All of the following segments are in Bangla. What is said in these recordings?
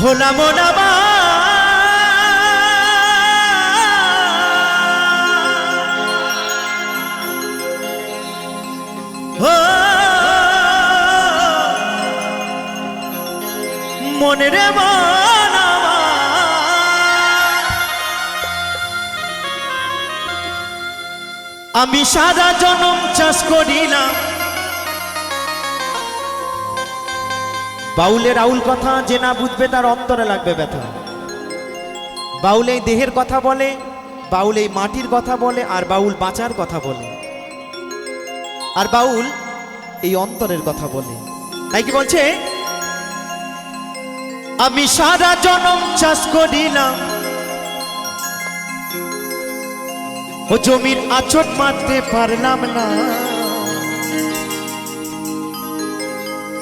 ভোলা মোনা মনে রে আমি সারা জনম চাষ করিলাম। বাউলের আউল কথা যে না বুঝবে তার অন্তরে লাগবে ব্যথা। বাউল এই দেহের কথা বলে বাউল এই মাটির কথা বলে, আর বাউল বাঁচার কথা বলে। আর বাউল এই অন্তরের কথা বলে। তাই কি বলছে? আমি সারা জনম চাষ করিলাম। ও জমির আচট মারতে পারলাম না।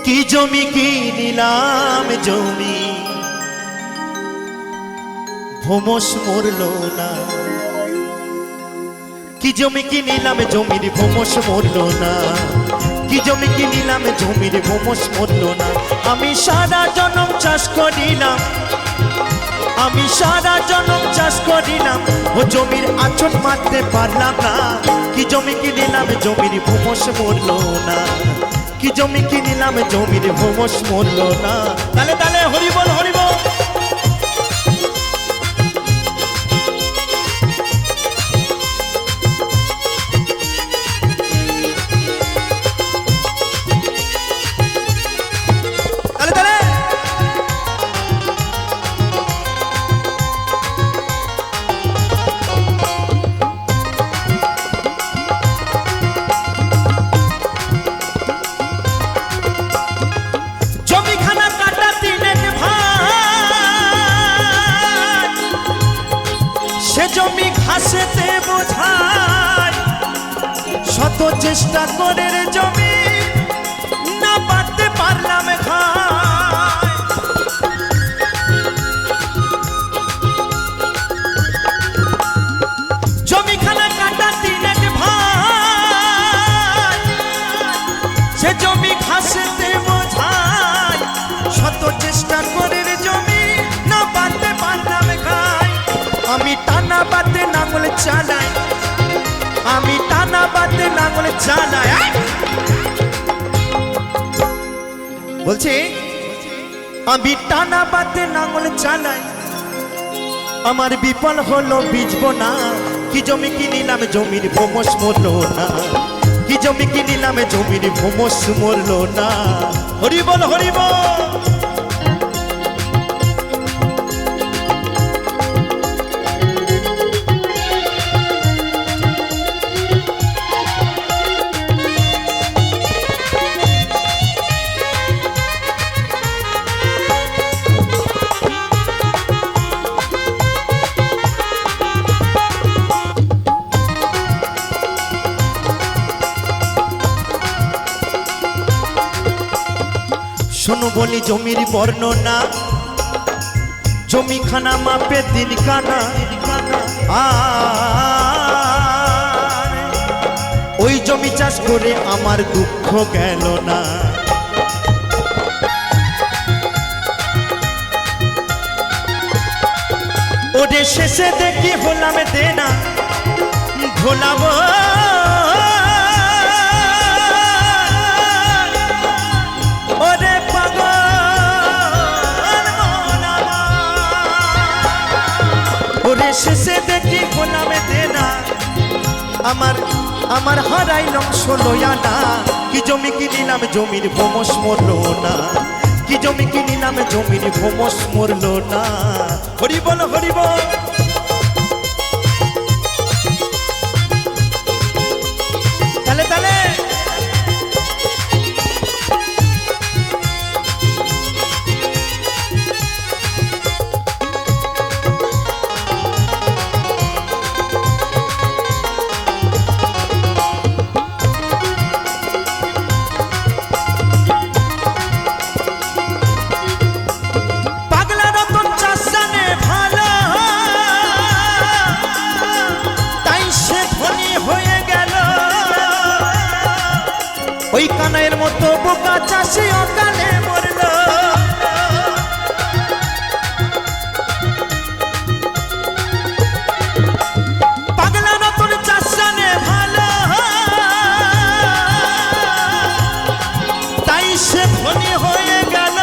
কি জমি কি নিলাম জমি? ভোমস মরল না। কি জমি কি নিলাম জমির ভোমস মরল না। কি জমি কি নিলাম জমির ভোমস মরল না। আমি সারা জনম চাষ করিলাম। আমি সারা জনম চাষ করিলাম। ও জমির আচট মারতে পারলাম না। কি জমি কি নিলাম জমির ভোমস মরল না। জমি কিনিলাম জমির হোমস মরল না। তাহলে তালে হরিবল হরিবল চেষ্টা করে রে জমি না পারতে পারলাম জমিখানা কাটা দিনের ভাই, সে জমি ঘাসেতে বোঝায় শত চেষ্টা করে রে জমি না পারতে পারলাম খাই আমি টানা বাতে নাঙল চালাই। আমি টানা বাতে নাঙল চালাই! বলছি, আমি টানা বাতে নাঙল চালাই আমার বিপল হলো বিজব না। কি জমি কিনি কিনিলাম জমির ভোমস মরলো না। কি জমি কিনি কিনিলাম জমির ভোমস মরলো না। হরিবল হরিবল! শোনো বলি জমির বর্ণনা। জমিখানা মাপে দিন কানা ওই জমি চাষ করে আমার দুঃখ গেল না। ওরে শেষে দেখি হলাম দেনা। ভোলাব আমার আমার হারাইলাম ষোলো আনা কি জমি কিনি নাম জমির ভোমস মরল না। কি জমি কিনি নাম জমির ভোমস মরল না। হরি বল বিশ্বে ধনী হয়ে গেল।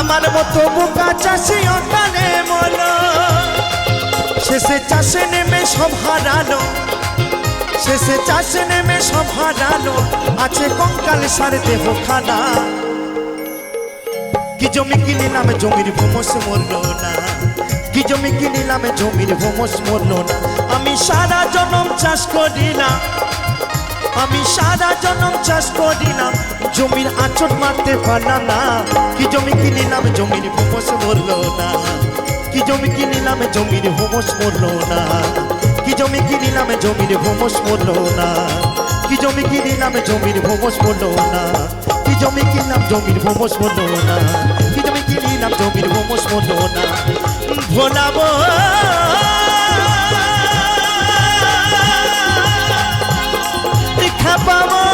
আমার মতো বোকা চাষি ওখানে মল। শেষে চাষে নেমে সব হারালো। শেষে চাষে নেমে সব হারালো। আছে কঙ্কাল সারে দেহ খানা কি জমি কি নিলামে, জমির ভূমস মরল না। কি জমি কি নিলামে, জমির ভূমস মরল না। আমি সারা জনম চাষ করি না। আমি সারা জনম চাষ করিলাম। জমির আচর মারতে পারলাম না। কি জমি কিনিলাম? জমির ভোমস মরলো না। কি জমি কিনিলাম? জমির ভোমস মরলো না। কি জমি কিনিলাম? জমির ভোমস মরলো না। কি জমি কিনিলাম? জমির ভোমস মরলো না। কি জমি কিনলাম? জমির ভোমস মরলো না। কি জমি কিনিলাম? জমির ভোমস মরলো না। ভোলাবো দেখা পাবো